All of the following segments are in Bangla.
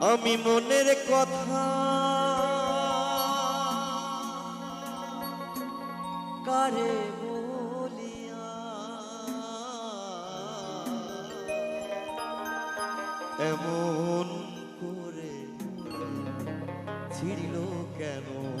আমি মনের কথা। কারে বলিয়া? এমন করে ছিড়ল কেন?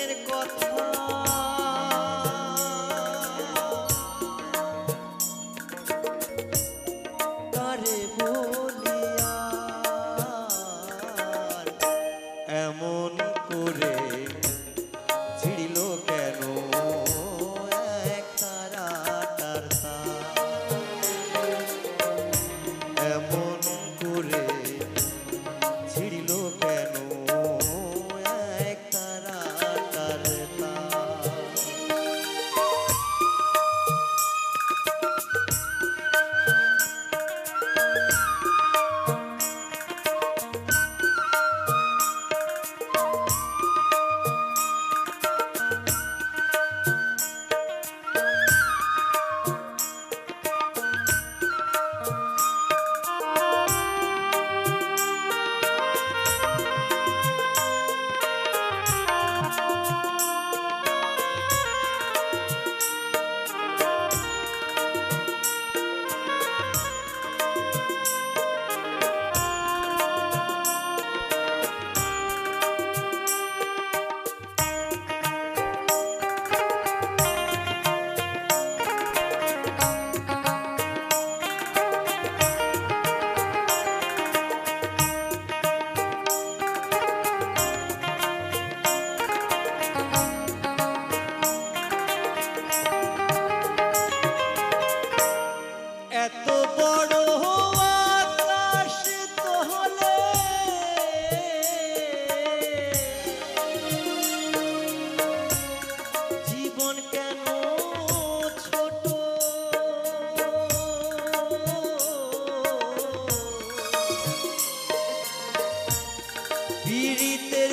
tere got to পীড়িতের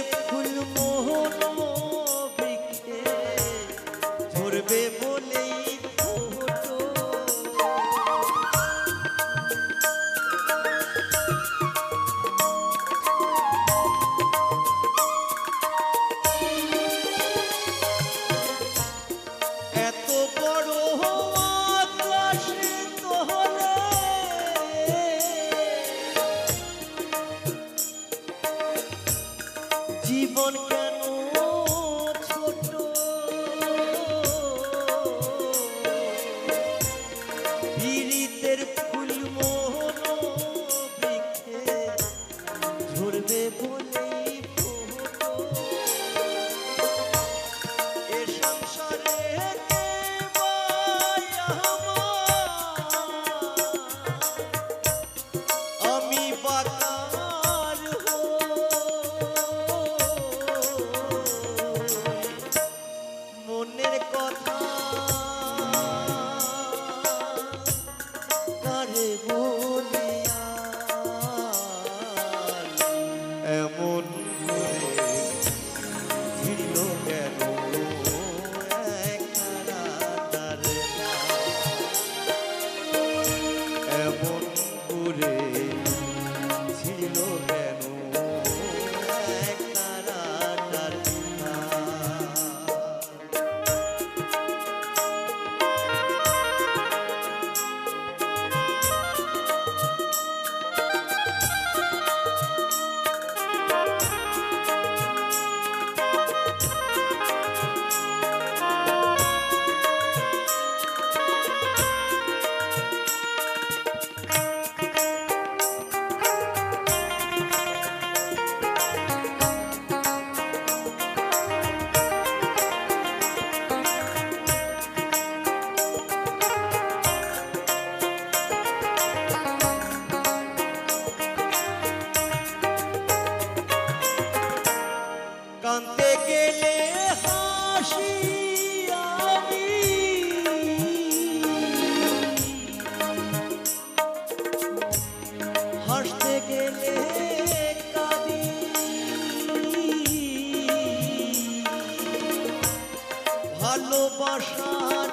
ভালোবাসা